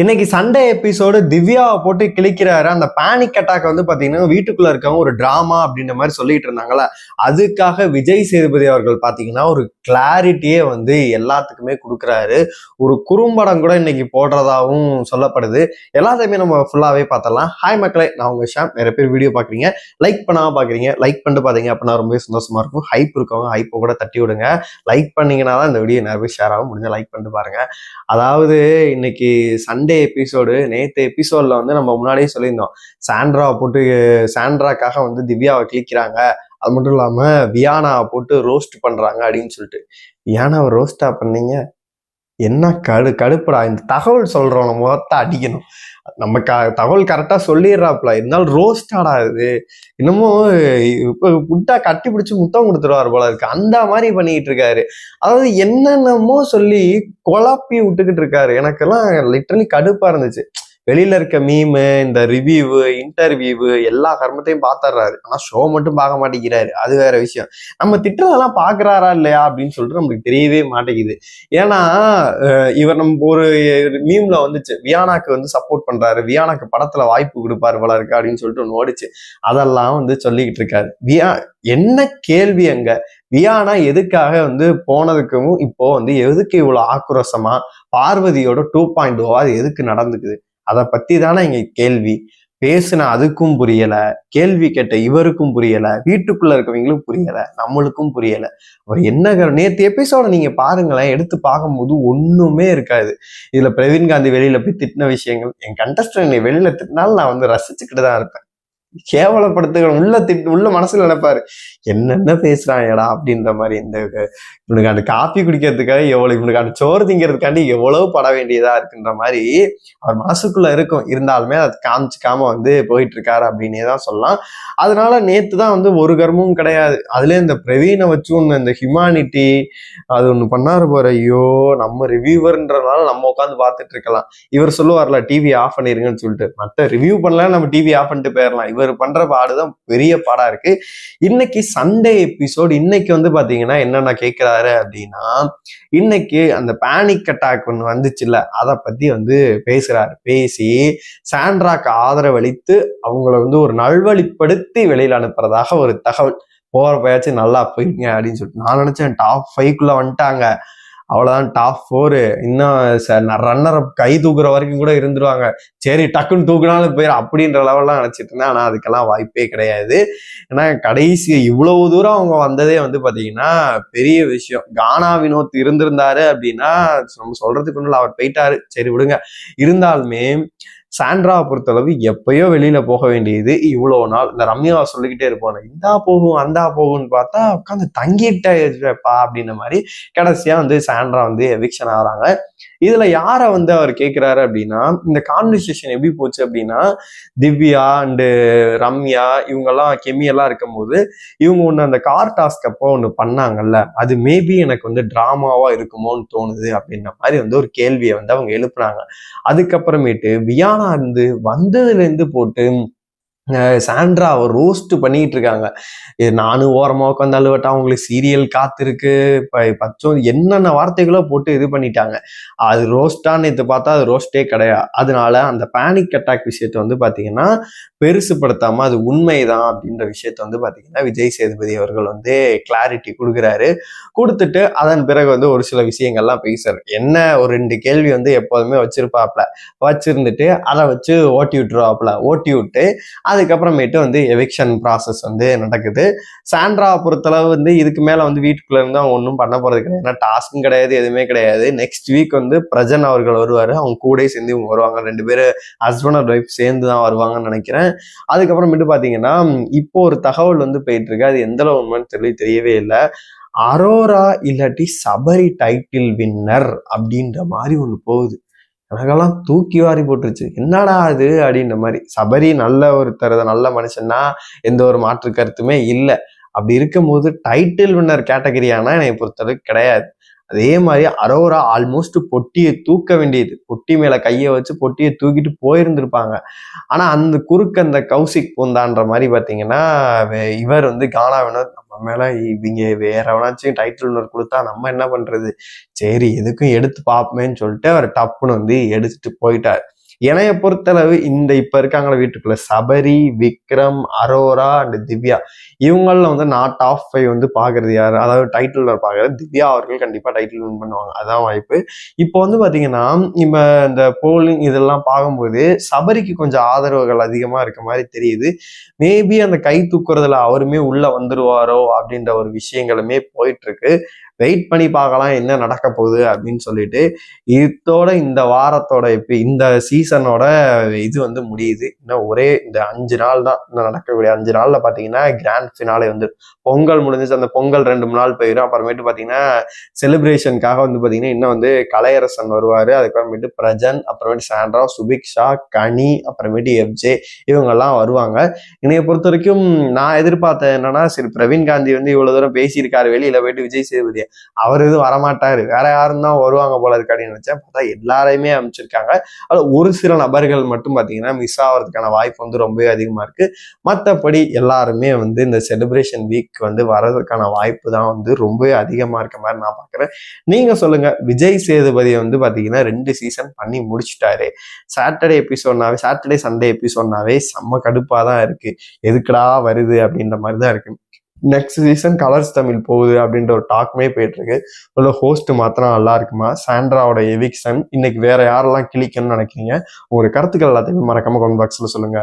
இன்னைக்கு Sunday episode திவ்யாவை போட்டு கிளிக்கிறாரு அந்த பேனிக் அட்டாக் வந்து பாத்தீங்கன்னா வீட்டுக்குள்ள இருக்கவங்க ஒரு டிராமா அப்படின்ற மாதிரி சொல்லிட்டு இருந்தாங்களா அதுக்காக விஜய் சேதுபதி அவர்கள் பாத்தீங்கன்னா ஒரு கிளாரிட்டியே வந்து எல்லாத்துக்குமே கொடுக்குறாரு. ஒரு குறும்படம் கூட இன்னைக்கு போடுறதாவும் சொல்லப்படுது. எல்லாத்தையுமே நம்ம ஃபுல்லாவே பார்த்தலாம் ஹாய் மக்களே நான் உங்க ஷாம். நிறைய பேர் வீடியோ பாக்குறீங்க. லைக் பண்ணாம பாக்குறீங்க. லைக் பண்ணிட்டு பாத்தீங்க அப்படின்னா ரொம்பவே சந்தோஷமா இருக்கும். ஹைப் இருக்கவங்க ஹைப்பை கூட தட்டி விடுங்க. லைக் பண்ணீங்கன்னா தான் இந்த வீடியோ நிறைய பேர் ஷேர் ஆகும். முடிஞ்ச லைக் பண்ணிட்டு பாருங்க. அதாவது இன்னைக்கு சண்டே எபிசோடு நேத்து எபிசோட்ல வந்து நம்ம முன்னாடியே சொல்லியிருந்தோம். சாண்ட்ரா போட்டு சாண்ட்ராக்காக வந்து திவ்யாவை கிளிக்கிறாங்க அது மட்டும் இல்லாம வியானாவை போட்டு ரோஸ்ட் பண்றாங்க அப்படின்னு சொல்லிட்டு. வியானாவை ரோஸ்டா பண்ணீங்க? என்ன கடு கடுப்புடா. இந்த தகவல் சொல்கிறவங்க முகத்தை அடிக்கணும். நம்ம க தகவல் கரெக்டா சொல்லிடுறாப்ல. இருந்தாலும் ரோஸ்டாடா இது. இன்னமும் இப்போ புட்டா கட்டி பிடிச்சி முத்தம் கொடுத்துருவார் போல இருக்கு. அந்த மாதிரி பண்ணிக்கிட்டு இருக்காரு. அதாவது என்னென்னமோ சொல்லி குழப்பி விட்டுக்கிட்டு இருக்காரு. எனக்கெல்லாம் லிட்டரலி கடுப்பா இருந்துச்சு. வெளியில இருக்க மீமு இந்த ரிவ்யூ இன்டர்வியூவு எல்லா கர்மத்தையும் பார்த்துறாரு ஆனா ஷோ மட்டும் பார்க்க மாட்டேங்கிறாரு. அது வேற விஷயம். நம்ம திட்டுறதெல்லாம் பாக்குறாரா இல்லையா அப்படின்னு சொல்லிட்டு நம்மளுக்கு தெரியவே மாட்டேங்குது. ஏன்னா இவர் நம்ம ஒரு மீம்ல வந்துச்சு. வியானாக்கு வந்து சப்போர்ட் பண்றாரு. வியானாக்கு படத்துல வாய்ப்பு கொடுப்பாரு போல இருக்கு அப்படின்னு சொல்லிட்டு ஒன்று ஓடிச்சு. அதெல்லாம் வந்து சொல்லிக்கிட்டு இருக்காரு. வியா என்ன கேள்வி அங்க? வியானா எதுக்காக வந்து போனதுக்கும் இப்போ வந்து எதுக்கு இவ்வளவு ஆக்ரோஷமா பார்வதியோட டூ பாயிண்ட் ஓ அது எதுக்கு நடந்துக்குது? அதை பத்தி தானே இங்க கேள்வி. பேசுன அதுக்கும் புரியல கேள்வி கேட்ட இவருக்கும் புரியல வீட்டுக்குள்ள இருக்கவங்களுக்கும் புரியல நம்மளுக்கும் புரியல. அவர் என்ன நேற்று நேத்து எபிசோட நீங்க பாருங்களேன் எடுத்து பார்க்கும்போது ஒண்ணுமே இருக்காது. இதுல பிரவீன் காந்தி வெளியில போய் திட்டின விஷயங்கள் என் கண்டஸ்டன் வெளியில திட்டினாலும் நான் வந்து ரசிச்சுக்கிட்டு தான் இருப்பேன். கேவலப்படுத்துகிறோம் உள்ள திட்டு உள்ள மனசுல நினைப்பாரு. என்னென்ன பேசுறாங்கடா அப்படின்ற மாதிரி இந்த இவனுக்கு அந்த காப்பி குடிக்கிறதுக்காக எவ்வளவு இவனுக்கு அந்த சோறு திங்கிறதுக்காண்டி எவ்வளவு பட வேண்டியதா இருக்குன்ற மாதிரி அவர் மனசுக்குள்ள இருக்கும். இருந்தாலுமே அதை காமிச்சுக்காம வந்து போயிட்டு இருக்காரு அப்படின்னே தான் சொல்லலாம். அதனால நேத்து தான் வந்து ஒரு கர்மமும் கிடையாது. அதுல இந்த பிரவீனை வச்சு ஒன்று இந்த ஹியூமானிட்டி அது ஒண்ணு பண்ணாரு போற ஐயோ நம்ம ரிவ்யூவர்ன்றதுனால நம்ம உட்காந்து பார்த்துட்டு இருக்கலாம். இவர் சொல்லுவார்ல டிவி ஆஃப் பண்ணிருங்கன்னு சொல்லிட்டு. மற்ற ரிவ்யூ பண்ணலாம் நம்ம டிவி ஆஃப் பண்ணிட்டு போயிடலாம். இவர் பண்ற பாடுதான் பெரிய பாடா இருக்கு. இன்னைக்கு சண்டே எபிசோட் இன்னைக்கு வந்து பாத்தீங்கன்னா என்னென்ன கேட்கிறாரு அப்படின்னா இன்னைக்கு அந்த பேனிக் அட்டாக் ஒன்று வந்துச்சுல்ல அதை பத்தி வந்து பேசுறாரு. பேசி சாண்ட்ராக்கு ஆதரவளித்து அவங்கள வந்து ஒரு நல்வழிப்படுத்தி வெளியில அனுப்புறதாக ஒரு தகவல். போற பயாச்சும் நல்லா போயிருங்க அப்படின்னு சொல்லிட்டு நான் நினைச்சேன் டாப் ஃபைவ்க்குள்ள வந்துட்டாங்க. அவ்வளோதான் டாப் ஃபோரு இன்னும் ரன்னர் கை தூக்குற வரைக்கும் கூட இருந்துருவாங்க. சரி டக்குன்னு தூக்குனாலும் போயிடும் அப்படின்ற லெவல்லாம் நினைச்சிட்டு இருந்தேன். ஆனால் அதுக்கெல்லாம் வாய்ப்பே கிடையாது. ஏன்னா கடைசி இவ்வளவு தூரம் அவங்க வந்ததே வந்து பார்த்தீங்கன்னா பெரிய விஷயம். கானா வினோத் இருந்திருந்தாரு அப்படின்னா நம்ம சொல்றதுக்கு ஒண்ணும் அவர் போயிட்டாரு. சரி விடுங்க. இருந்தாலுமே சாண்ட்ராவை பொறுத்தளவு எப்பயோ வெளியில போக வேண்டியது இவ்வளவு நாள். இந்த ரம்யாவை சொல்லிக்கிட்டே இருப்பாங்க இந்தா போகும் அந்தா போகும்னு பார்த்தா உட்காந்து தங்கிட்டப்பா அப்படின்ற மாதிரி கடைசியா வந்து சாண்ட்ரா வந்து எவிக்ஷன் ஆகுறாங்க. இதுல யாரை வந்து அவர் கேட்கிறாரு அப்படின்னா இந்த கான்வர்சேஷன் எப்படி போச்சு அப்படின்னா திவ்யா அண்டு ரம்யா இவங்கெல்லாம் கெமியெல்லாம் இருக்கும்போது இவங்க ஒன்று அந்த கார் டாஸ்க் அப்போ ஒன்று பண்ணாங்கல்ல. அது மேபி எனக்கு வந்து டிராமாவா இருக்குமோன்னு தோணுது அப்படின்ற மாதிரி வந்து ஒரு கேள்வியை வந்து அவங்க எழுப்புனாங்க. அதுக்கப்புறமேட்டு வியானா இருந்து வந்ததுல இருந்து போட்டு சாண்ட்ரா சாண்ட்ரா ரோஸ்ட் பண்ணிட்டு இருக்காங்க. இது நானும் ஓரமாக உட்காந்து அழுவட்டா அவங்களுக்கு சீரியல் காத்திருக்கு. இப்ப பச்சம் என்னென்ன வார்த்தைகளோ போட்டு இது பண்ணிட்டாங்க. அது ரோஸ்டான்னு நேற்று பார்த்தா அது ரோஸ்டே கிடையாது அதனால அந்த பேனிக் அட்டாக் விஷயத்தை வந்து பார்த்தீங்கன்னா பெருசுப்படுத்தாமல் அது உண்மைதான் அப்படின்ற விஷயத்த வந்து பார்த்தீங்கன்னா விஜய் சேதுபதி அவர்கள் வந்து கிளாரிட்டி கொடுக்குறாரு. கொடுத்துட்டு அதன் பிறகு வந்து ஒரு சில விஷயங்கள்லாம் பேசுறாரு. என்ன ஒரு ரெண்டு கேள்வி வந்து எப்போதுமே வச்சிருப்பாப்ல. வச்சிருந்துட்டு அதை வச்சு ஓட்டி விட்டுருவாப்ல. ஓட்டி விட்டு அதுக்கப்புறமேட்டு வந்து எவிக்ஷன் ப்ராசஸ் வந்து நடக்குது. சாண்ட்ரா பொறுத்தளவு வந்து இதுக்கு மேலே வந்து வீட்டுக்குள்ளே இருந்து அவங்க ஒன்றும் பண்ண போகிறது கிடையாது. ஏன்னா டாஸ்க்கும் கிடையாது எதுவுமே கிடையாது. நெக்ஸ்ட் வீக் வந்து பிரஜன் அவர்கள் வருவார். அவங்க கூட சேர்ந்து இவங்க வருவாங்க. ரெண்டு பேரும் ஹஸ்பண்ட் அண்ட் ஒய்ஃப் சேர்ந்து தான் வருவாங்கன்னு நினைக்கிறேன். அதுக்கப்புறமேட்டு பார்த்தீங்கன்னா இப்போ ஒரு தகவல் வந்து போயிட்டு இருக்கு. அது எந்த அளவு உண்மைன்னு சொல்லி தெரியவே இல்லை. அரோரா இல்லாட்டி சபரி டைட்டில் வின்னர் அப்படின்ற மாதிரி ஒன்று போகுது. எனக்கெல்லாம் தூக்கி வாரி போட்டுருச்சு. என்னடா அது அப்படின்ற மாதிரி. சபரி நல்ல ஒருத்தர் நல்ல மனுஷன்னா எந்த ஒரு மாற்று கருத்துமே இல்லை. அப்படி இருக்கும்போது டைட்டில் வின்னர் கேட்டகரியானா என்னை பொறுத்தளவுக்கு கிடையாது. அதே மாதிரி அரோரா ஆல்மோஸ்ட் பொட்டியை தூக்க வேண்டியது. பொட்டி மேலே கையை வச்சு பொட்டியை தூக்கிட்டு போயிருந்திருப்பாங்க. ஆனால் அந்த குறுக்கு அந்த கௌசிக் பூந்தான்ற மாதிரி பார்த்தீங்கன்னா இவர் வந்து கானா வினோத் நம்ம மேல இவங்க வேற எவனாச்சும் டைட்டில் ஒன்று கொடுத்தா நம்ம என்ன பண்றது? சரி எதுக்கும் எடுத்து பார்ப்போமேன்னு சொல்லிட்டு அவர் டப்புன்னு வந்து எடுத்துட்டு போயிட்டார். என்னைய பொறுத்தளவு இந்த இப்ப இருக்காங்கள வீட்டுக்குள்ள. சபரி விக்ரம் அரோரா அண்ட் திவ்யா. இவங்கள வந்து நான் டாப் ஃபைவ் வந்து பாக்குறது யார்? அதாவது டைட்டில் பாக்குறது திவ்யா அவர்கள் கண்டிப்பா டைட்டில் வின் பண்ணுவாங்க. அதான் வாய்ப்பு. இப்போ வந்து பாத்தீங்கன்னா இப்ப இந்த போலிங் இதெல்லாம் பார்க்கும்போது சபரிக்கு கொஞ்சம் ஆதரவுகள் அதிகமா இருக்க மாதிரி தெரியுது. மேபி அந்த கை தூக்குறதுல அவருமே உள்ள வந்துருவாரோ அப்படின்ற ஒரு விஷயங்களுமே போயிட்டு இருக்கு. வெயிட் பண்ணி பார்க்கலாம் என்ன நடக்க போகுது அப்படின்னு சொல்லிட்டு இதோட இந்த வாரத்தோட இப்போ இந்த சீசனோட இது வந்து முடியுது. இன்னும் ஒரே இந்த அஞ்சு நாள் தான் இன்னும் நடக்கக்கூடிய அஞ்சு நாள்ல பாத்தீங்கன்னா கிராண்ட் ஃபினாலே வந்து பொங்கல் முடிஞ்சிச்சு. அந்த பொங்கல் ரெண்டு மூணு நாள் போயிடும் அப்புறமேட்டு பாத்தீங்கன்னா செலிப்ரேஷனுக்காக வந்து பாத்தீங்கன்னா இன்னும் வந்து கலையரசன் வருவாரு. அதுக்கப்புறமேட்டு பிரஜன் அப்புறமேட்டு சாண்ட்ரா சுபிக்ஷா கனி அப்புறமேட்டு எஃப்ஜே இவங்கெல்லாம் வருவாங்க. என்னைய பொறுத்த வரைக்கும் நான் எதிர்பார்த்தேன் என்னன்னா சரி பிரவீன் காந்தி வந்து இவ்வளவு தூரம் பேசியிருக்காரு வெளியில போயிட்டு விஜய் சேதுபதியை. அவர் எதுவும் வரமாட்டாரு. வேற யாரும் தான் வருவாங்க போல இருக்கு அப்படின்னு நினைச்சேன். பார்த்தா எல்லாரையுமே அமைச்சிருக்காங்க அது ஒரு சில நபர்கள் மட்டும் பாத்தீங்கன்னா மிஸ் ஆகிறதுக்கான வாய்ப்பு வந்து ரொம்பவே அதிகமா இருக்கு. மற்றபடி எல்லாருமே வந்து இந்த செலிப்ரேஷன் வீக் வந்து வர்றதுக்கான வாய்ப்பு தான் வந்து ரொம்பவே அதிகமா இருக்க மாதிரி நான் பாக்குறேன் நீங்க சொல்லுங்க விஜய் சேதுபதி வந்து பாத்தீங்கன்னா ரெண்டு சீசன் பண்ணி முடிச்சிட்டாரு. சாட்டர்டே எபிசோட்னாவே சாட்டர்டே சண்டே எபிசோட்னாவே செம்ம கடுப்பா தான் இருக்கு. எதுக்குடா வருது அப்படின்ற மாதிரி தான் இருக்கு. நெக்ஸ்ட் சீசன் கலர்ஸ் தமிழ் போகுது அப்படின்ற ஒரு டாக்குமே போயிட்டு இருக்கு உள்ள ஹோஸ்ட் மாத்திரம் நல்லா இருக்குமா? சாண்ட்ராவோட எவிக்சன் இன்னைக்கு வேற யாரெல்லாம் கிளிக்கணும்னு நினைக்கிறீங்க? உங்களுடைய கருத்துக்கள் எல்லாத்தையுமே மறக்காம கமெண்ட் பாக்ஸ்ல சொல்லுங்க.